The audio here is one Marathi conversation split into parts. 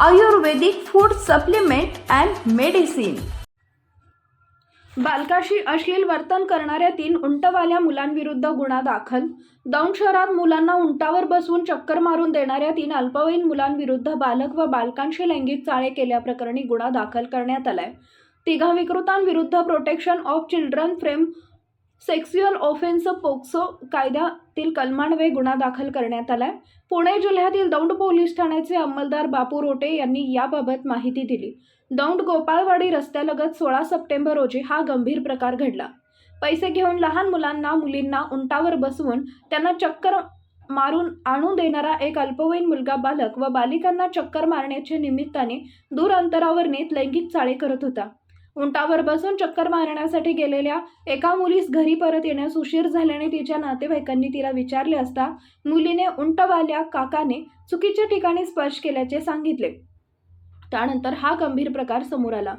Ayurvedic food supplement and medicine. बालकाशी अश्लील वर्तन करणाऱ्या तीन उंटवाल्या मुलांविरुद्ध गुन्हा दाखल. दौंड शहरात मुलांना उंटावर बसवून चक्कर मारून देणाऱ्या तीन अल्पवयीन मुलांविरुद्ध बालक व बालकांशी लैंगिक चाळे केल्याप्रकरणी गुन्हा दाखल करण्यात आलाय. तिघा विकृतांविरुद्ध protection of children from sexual offence POCSO कायद्यातील कलमान्वये गुन्हा दाखल करण्यात आलाय. पुणे जिल्ह्यातील दौंड पोलीस ठाण्याचे अंमलदार बापू रोटे यांनी याबाबत माहिती दिली. दौंड गोपाळवाडी रस्त्यालगत सोळा सप्टेंबर रोजी हा गंभीर प्रकार घडला. पैसे घेऊन लहान मुलांना मुलींना उंटावर बसवून त्यांना चक्कर मारून आणून देणारा एक अल्पवयीन मुलगा बालक व बालिकांना चक्कर मारण्याच्या निमित्ताने दूर अंतरावर नेत लैंगिक चाळे करत होता. उंटावर बसून चक्कर मारण्यासाठी गेलेल्या एका मुलीस घरी परत येण्यास उशीर झाल्याने तिच्या नातेवाईकांनी तिला विचारले असता मुलीने उंटवाल्या काकाने चुकीच्या ठिकाणी स्पर्श केल्याचे सांगितले. त्यानंतर हा गंभीर प्रकार समोर आला.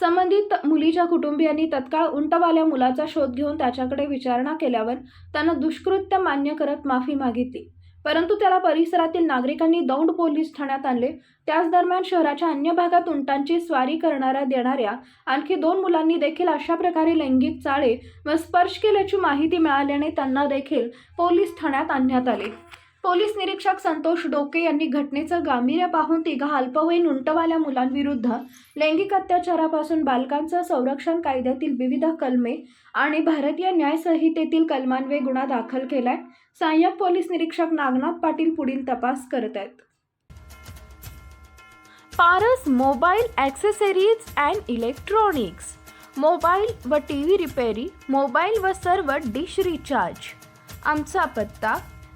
संबंधित मुलीच्या कुटुंबियांनी तत्काळ उंटवाल्या मुलाचा शोध घेऊन त्याच्याकडे विचारणा केल्यावर त्यानं दुष्कृत्य मान्य करत माफी मागितली. परंतु त्याला परिसरातील नागरिकांनी दौंड पोलीस ठाण्यात आणले. त्याच दरम्यान शहराच्या अन्य भागात उंटांची स्वारी करणाऱ्या देणाऱ्या आणखी दोन मुलांनी देखील अशा प्रकारे लैंगिक चाळे व स्पर्श केल्याची माहिती मिळाल्याने त्यांना देखील पोलीस ठाण्यात आणण्यात आले. पोलीस निरीक्षक संतोष डोके यांनी घटनेचं गांभीर्य पाहून तिघा अल्पवयीन उंटवाल्या मुलांविरुद्ध लैंगिक अत्याचारापासून बालकांचं संरक्षण कायद्यातील विविध कलमे आणि भारतीय न्याय संहितेतील गुन्हा दाखल केलाय. सहाय्यक पोलीस निरीक्षक नागनाथ पाटील पुढील तपास करत आहेत. Paras mobile accessories and electronics. Mobile व टी व्ही रिपेरी मोबाईल व सर्व डिश रिचार्ज. आमचा पत्ता